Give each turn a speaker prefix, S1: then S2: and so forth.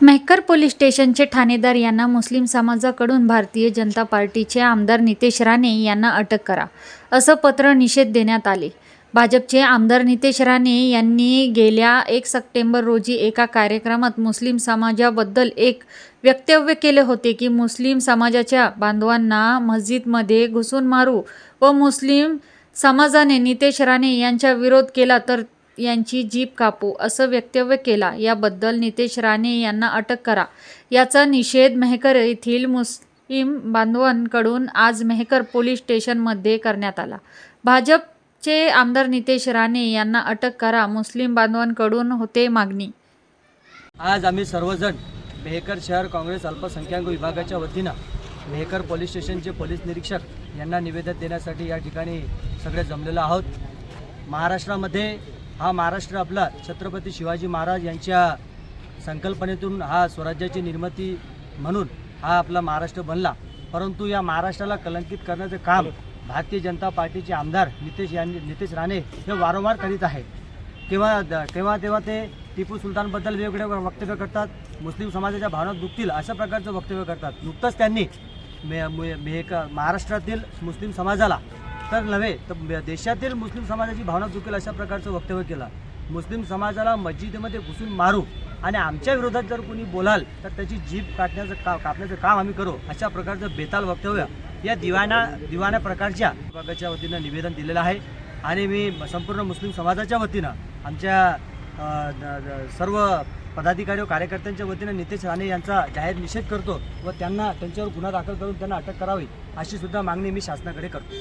S1: Mehkar police स्टेशनचे ठाणेदार यांना मुस्लिम समाजाकडून भारतीय जनता पार्टीचे आमदार नितेश राणे यांना अटक करा असं पत्र निषेध देण्यात आले. भाजपचे आमदार नितेश राणे यांनी गेल्या एक सप्टेंबर रोजी एका कार्यक्रमात मुस्लिम समाजाबद्दल एक वक्तव्य केले होते की मुस्लिम समाजाच्या बांधवांना मस्जिदमध्ये घुसून मारू व मुस्लिम समाजाने नितेश राणे यांचा विरोध केला तर यांची जीभ कापू असं वक्तव्य केला. याबद्दल नितेश राणे यांना अटक करा. याचा निषेध मेहकर येथील मुस्लिम बांधवांकडून आज मेहकर पोलीस स्टेशनमध्ये करण्यात आला. भाजप चे आमदार नितेश राणे यांना अटक करा मुस्लिम बांधवांकडून होते मागणी.
S2: आज आम्ही सर्वजण मेहकर शहर काँग्रेस अल्पसंख्याक विभागाच्या वतीनं मेहकर पोलीस स्टेशनचे पोलीस निरीक्षक यांना निवेदन देण्यासाठी या ठिकाणी सगळे जमलेलो आहोत. महाराष्ट्रामध्ये हा महाराष्ट्र आपला छत्रपती शिवाजी महाराज यांच्या संकल्पनेतून हा स्वराज्याची निर्मिती म्हणून हा आपला महाराष्ट्र बनला. परंतु या महाराष्ट्राला कलंकित करण्याचं काम भारतीय जनता पार्टीचे आमदार नितेश यांनी नितेश राणे हे वारंवार करीत आहे तेव्हा तेव्हा तेव्हा ते टिपू सुलतानबद्दल वेगवेगळे वक्तव्य करतात. मुस्लिम समाजाच्या भावना दुखतील अशा प्रकारचं वक्तव्य करतात. नुकतंच त्यांनी मे मे- महाराष्ट्रातील मुस्लिम समाजाला तर नव्हे तर देशातील मुस्लिम समाजाची भावना दुखेल अशा प्रकारचं वक्तव्य केलं. मुस्लिम समाजाला मस्जिदीमध्ये घुसून मारू आणि आमच्या विरोधात जर कोणी बोलाल तर त्याची जीभ काटण्याचं का कापण्याचं काम आम्ही करू अशा प्रकारचं बेताल वक्तव्य या दिवाना दिवाना प्रकारच्या विभागाच्या वतीनं निवेदन दिलेलं आहे. आणि मी संपूर्ण मुस्लिम समाजाच्या वतीनं आमच्या द- सर्व पदाधिकारी व कार्यकर्त्यांच्या वतीनं नितेश राणे यांचा जाहीर निषेध करतो व त्यांना त्यांच्यावर गुन्हा दाखल करून त्यांना अटक करावी अशी सुद्धा मागणी मी शासनाकडे करतो.